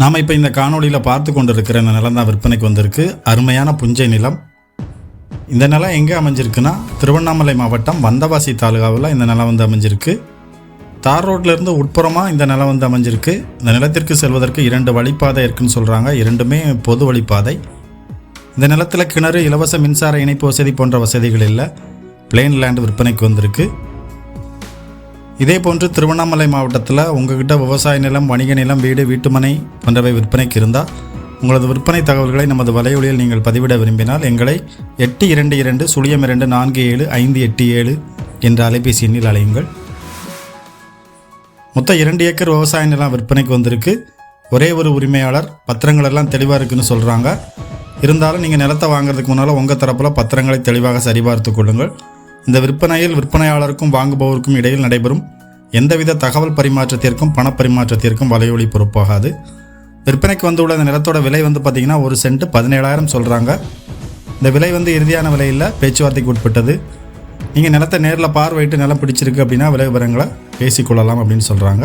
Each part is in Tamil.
நாம் இப்போ இந்த காணொளியில் பார்த்து கொண்டிருக்கிற இந்த நிலம் தான் விற்பனைக்கு வந்திருக்கு. அருமையான புஞ்சை நிலம். இந்த நிலம் எங்கே அமைஞ்சிருக்குன்னா திருவண்ணாமலை மாவட்டம் வந்தவாசி தாலுகாவில் இந்த நிலம் வந்து அமைஞ்சிருக்கு. தார் ரோட்லேருந்து உட்புறமாக இந்த நிலம் வந்து அமைஞ்சிருக்கு. இந்த நிலத்திற்கு செல்வதற்கு இரண்டு வழிப்பாதை இருக்குன்னு சொல்கிறாங்க இரண்டுமே பொது வழிப்பாதை. இந்த நிலத்தில் கிணறு இலவச மின்சார இணைப்பு வசதி போன்ற வசதிகள் இல்லை. பிளெயின் லேண்ட் விற்பனைக்கு வந்திருக்கு. இதே போன்று திருவண்ணாமலை மாவட்டத்தில் உங்ககிட்ட விவசாய நிலம் வணிக நிலம் வீடு வீட்டுமனை போன்றவை விற்பனைக்கு இருந்தால் உங்களது விற்பனை தகவல்களை நமது வலையொலியில் நீங்கள் பதிவிட விரும்பினால் எங்களை எட்டு இரண்டு இரண்டு சுழியம் இரண்டு நான்கு ஏழு ஐந்து எட்டு ஏழு என்ற அலைபேசி எண்ணில் அழையுங்கள். மொத்தம் இரண்டு ஏக்கர் விவசாய நிலம் விற்பனைக்கு வந்திருக்கு. ஒரே ஒரு உரிமையாளர் பத்திரங்கள் எல்லாம் தெளிவாக இருக்குன்னு சொல்கிறாங்க இருந்தாலும் நீங்கள் நிலத்தை வாங்குறதுக்கு முன்னால் உங்கள் தரப்பில் பத்திரங்களை தெளிவாக சரிபார்த்து கொள்ளுங்கள். இந்த விற்பனையில் விற்பனையாளருக்கும் வாங்குபவருக்கும் இடையில் நடைபெறும் எந்தவித தகவல் பரிமாற்றத்திற்கும் பணப்பரிமாற்றத்திற்கும் வலையொலி பொறுப்பாகாது. விற்பனைக்கு வந்துள்ள இந்த நிலத்தோட விலை வந்து பார்த்திங்கன்னா ஒரு சென்ட் பதினேழாயிரம் சொல்கிறாங்க இந்த விலை வந்து இறுதியான விலையில் பேச்சுவார்த்தைக்கு உட்பட்டது. நீங்கள் நிலத்தை நேரில் பார்வையிட்டு நிலம் பிடிச்சிருக்கு அப்படின்னா விலை விவரங்களை பேசிக்கொள்ளலாம் அப்படின்னு சொல்கிறாங்க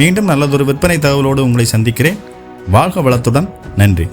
மீண்டும் நல்லதொரு விற்பனை தகவலோடு உங்களை சந்திக்கிறேன். வாழ்க வளத்துடன். நன்றி.